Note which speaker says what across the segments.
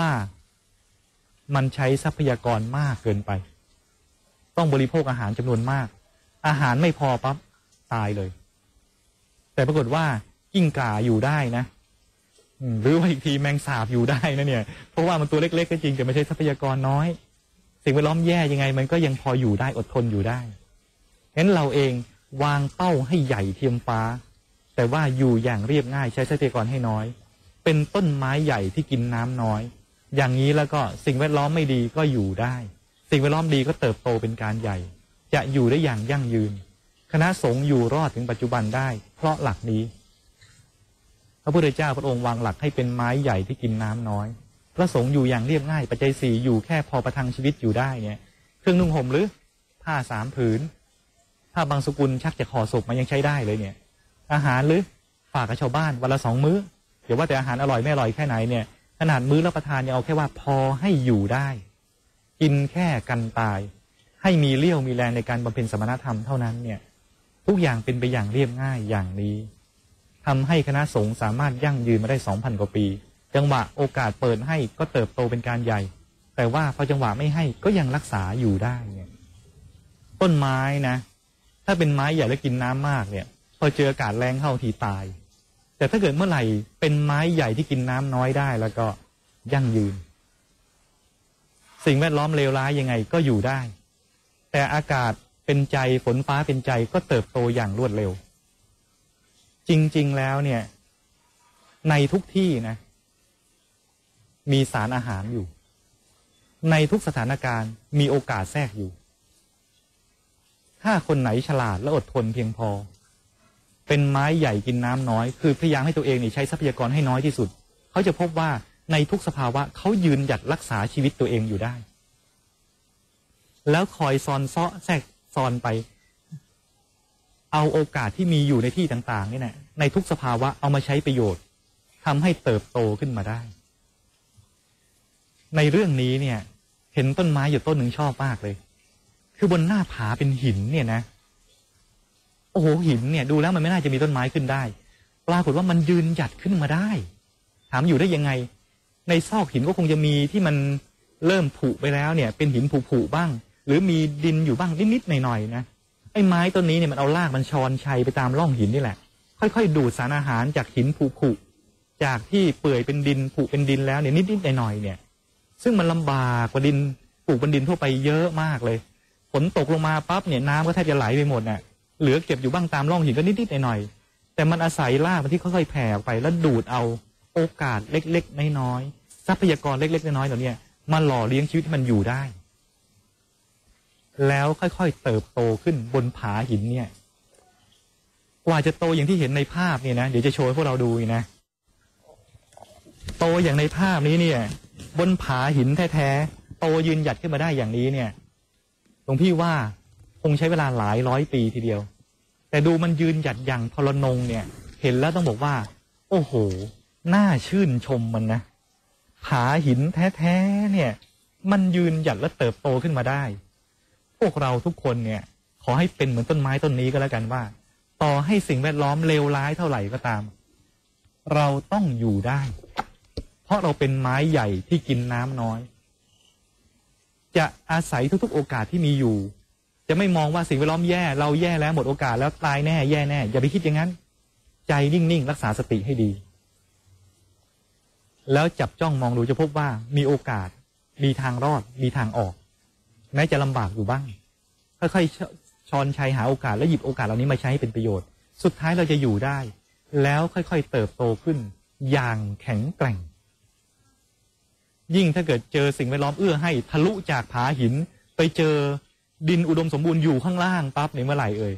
Speaker 1: ว่ามันใช้ทรัพยากรมากเกินไป ต้องบริโภคอาหารจำนวนมาก อาหารไม่พอปั๊บตายเลย แต่ปรากฏว่ากิ้งก่าอยู่ได้นะหรือว่าอีกทีแมงสาบอยู่ได้นะเนี่ย เพราะว่ามันตัวเล็กๆก็จริงแต่ไม่ใช่ทรัพยากรน้อย สิ่งแวดล้อมแย่ยังไง มันก็ยังพออยู่ได้อดทนอยู่ได้ฉะนั้นเราเองวางเป้าให้ใหญ่เทียมฟ้า แต่ว่าอยู่อย่างเรียบง่ายใช้ทรัพยากรให้น้อย เป็นต้นไม้ใหญ่ที่กินน้ำน้อย อย่างนี้แล้วก็สิ่งแวดล้อมไม่ดีก็อยู่ได้ สิ่งแวดล้อมดีก็เติบโตเป็นการใหญ่ จะอยู่ได้อย่างยั่งยืน คณะสงฆ์อยู่รอดถึงปัจจุบันได้ เพราะหลักนี้ พระพุทธเจ้าพระองค์วางหลักให้เป็นไม้ใหญ่ที่กินน้ำน้อย พระสงฆ์อยู่อย่างเรียบง่าย ปัจจัยสี่อยู่แค่พอประทังชีวิตอยู่ได้เนี่ย เครื่องนุ่งห่มหรือผ้าสามผืนถ้าบางสกุลชักจะขอศพมันยังใช้ได้เลยเนี่ย อาหารหรือฝากกับชาวบ้านวันละสองมื้อเดี๋ยวว่าแต่อาหารอร่อยไม่อร่อยแค่ไหนเนี่ย ขนาดมื้อรับประทานยังเอาแค่ว่าพอให้อยู่ได้ กินแค่กันตาย ให้มีเลี้ยวมีแรงในการบำเพ็ญสมณธรรมเท่านั้นเนี่ย ทุกอย่างเป็นไปอย่างเรียบง่ายอย่างนี้ทำให้คณะสงฆ์สามารถยั่งยืนมาได้สองพันกว่าปี จังหวะโอกาสเปิดให้ก็เติบโตเป็นการใหญ่ แต่ว่าพอจังหวะไม่ให้ก็ยังรักษาอยู่ได้เนี่ยต้นไม้นะ ถ้าเป็นไม้ใหญ่แล้วกินน้ำมากเนี่ย พอเจออากาศแรงเข้าทีตาย แต่ถ้าเกิดเมื่อไหร่เป็นไม้ใหญ่ที่กินน้ำน้อยได้แล้วก็ยั่งยืน สิ่งแวดล้อมเลวร้ายยังไงก็อยู่ได้ แต่อากาศเป็นใจฝนฟ้าเป็นใจก็เติบโตอย่างรวดเร็ว จริง ๆ แล้วเนี่ย ในทุกที่นะ มีสารอาหารอยู่ ในทุกสถานการณ์มีโอกาสแทรกอยู่ ถ้าคนไหนฉลาดและอดทนเพียงพอ เป็นไม้ใหญ่กินน้ำน้อย คือพยายามให้ตัวเองเนี่ยใช้ทรัพยากรให้น้อยที่สุด เขาจะพบว่าในทุกสภาวะเขายืนหยัดรักษาชีวิตตัวเองอยู่ได้ แล้วคอยซอนเซาะแทรกซอนไป เอาโอกาสที่มีอยู่ในที่ต่างๆนี่แหละในทุกสภาวะเอามาใช้ประโยชน์ทำให้เติบโตขึ้นมาได้ ในเรื่องนี้เนี่ย เห็นต้นไม้อยู่ต้นหนึ่งชอบมากเลย คือบนหน้าผาเป็นหินเนี่ยนะ โอ้โหหินเนี่ยดูแล้วมันไม่น่าจะมีต้นไม้ขึ้นได้ ปรากฏว่ามันยืนหยัดขึ้นมาได้ ถามอยู่ได้ยังไง ในซอกหินก็คงจะมีที่มันเริ่มผุไปแล้วเนี่ย เป็นหินผุๆบ้าง หรือมีดินอยู่บ้างนิดๆหน่อยๆนะไอ้ไม้ต้นนี้เนี่ยมันเอารากมันชอนชัยไปตามร่องหินนี่แหละ ค่อยๆ ดูดสารอาหารจากหินผุๆจากที่เปื่อยเป็นดินผุเป็นดินแล้วเนี่ยนิดๆหน่อยๆเนี่ย ซึ่งมันลำบากกว่าดินปลูกบนดินทั่วไปเยอะมากเลยฝนตกลงมาปั๊บเนี่ยน้ำก็แทบจะไหลไปหมดน่ะ เหลือเก็บอยู่บ้างตามร่องหินก็นิดๆหน่อยๆแต่มันอาศัยรามันที่ค่อยๆแผ่ออกไปแล้วดูดเอาโอกาสเล็กๆน้อยๆทรัพยากรเล็กๆน้อยๆเหล่านี้มาหล่อเลี้ยงชีวิตให้มันอยู่ได้ แล้วค่อยๆเติบโตขึ้นบนผาหินเนี่ยกว่าจะโตอย่างที่เห็นในภาพเนี่ยนะเดี๋ยวจะโชว์ให้พวกเราดูนะโตอย่างในภาพนี้เนี่ย บนผาหินแท้ๆโตยืนหยัดขึ้นมาได้อย่างนี้เนี่ยหลวงพี่ว่า งใช้เวลาหลายร้อยปีทีเดียว แต่ดูมันยืนหยัดอย่างทรนงเนี่ย เห็นแล้วต้องบอกว่า โอ้โห น่าชื่นชมมันนะผาหินแท้ๆเนี่ย มันยืนหยัดและเติบโตขึ้นมาได้ พวกเราทุกคนเนี่ย ขอให้เป็นเหมือนต้นไม้ต้นนี้ก็แล้วกันว่า ต่อให้สิ่งแวดล้อมเลวร้ายเท่าไหร่ก็ตาม เราต้องอยู่ได้ เพราะเราเป็นไม้ใหญ่ที่กินน้ำน้อย จะอาศัยทุกๆ โอกาสที่มีอยู่ จะไม่มองว่าสิ่งแวดล้อมแย่เราแย่แล้วหมดโอกาสแล้วตายแน่แย่แน่ อย่าไปคิดอย่างนั้น ใจนิ่งๆ รักษาสติให้ดี แล้วจับจ้องมองดูจะพบว่ามีโอกาส มีทางรอด มีทางออก แม้จะลำบากอยู่บ้าง ค่อยๆชอนชัยหาโอกาส แล้วหยิบโอกาสเหล่านี้มาใช้ให้เป็นประโยชน์ สุดท้ายเราจะอยู่ได้ แล้วค่อยๆเติบโตขึ้น อย่างแข็งแกร่ง ยิ่งถ้าเกิดเจอสิ่งแวดล้อมเอื้อให้ทะลุจากผาหินไปเจอ ดินอุดมสมบูรณ์อยู่ข้างล่างปั๊บในเมื่อไหร่เอ่ย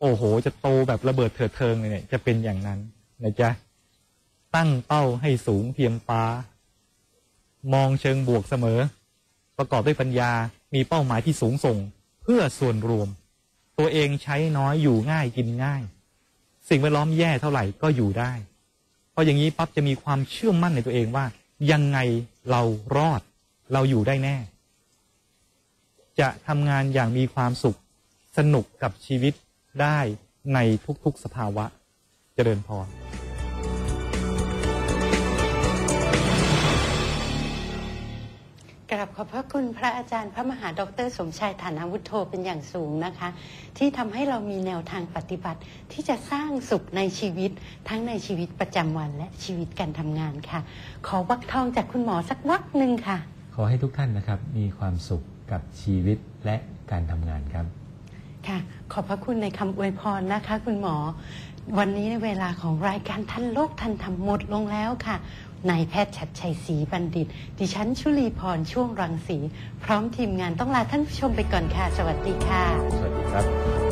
Speaker 1: โอ้โห จะโตแบบระเบิดเถิดเทิงเลยเนี่ยจะเป็นอย่างนั้นนะจ๊ะตั้งเป้าให้สูงเทียมฟ้า มองเชิงบวกเสมอ ประกอบด้วยปัญญามีเป้าหมายที่สูงส่ง เพื่อส่วนรวม ตัวเองใช้น้อยอยู่ง่ายกินง่าย สิ่งแวดล้อมแย่เท่าไหร่ก็อยู่ได้เพราะอย่างนี้ปั๊บจะมีความเชื่อมั่นในตัวเองว่า ยังไงเรารอด เราอยู่ได้แน่ จะทำงานอย่างมีความสุขสนุกกับชีวิตได้ในทุกๆสภาวะเจริญพร
Speaker 2: กราบขอบพระคุณพระอาจารย์ พระมหาดอกเตอรสมชายฐานาวุฒโธเป็นอย่างสูงนะคะ ที่ทำให้เรามีแนวทางปฏิบัติ ที่จะสร้างสุขในชีวิตทั้งในชีวิตประจำวันและชีวิตการทำงานค่ะ ขอวักทองจากคุณหมอสักวักหนึ่งค่ะ
Speaker 3: ขอให้ทุกท่านนะครับมีความสุข กับชีวิตและการทำงานครับ
Speaker 2: ค่ะ ขอบพระคุณในคำอวยพรนะคะ คุณหมอ วันนี้เวลาของรายการทันโลกทันธรรมหมดลงแล้วค่ะนายแพทย์ชัดชัยศรีบัณฑิต ดิฉันชุลีพรช่วงรังสี พร้อมทีมงานต้องลาท่านผู้ชมไปก่อนค่ะ สวัสดีค่ะ
Speaker 3: สวัสดีครับ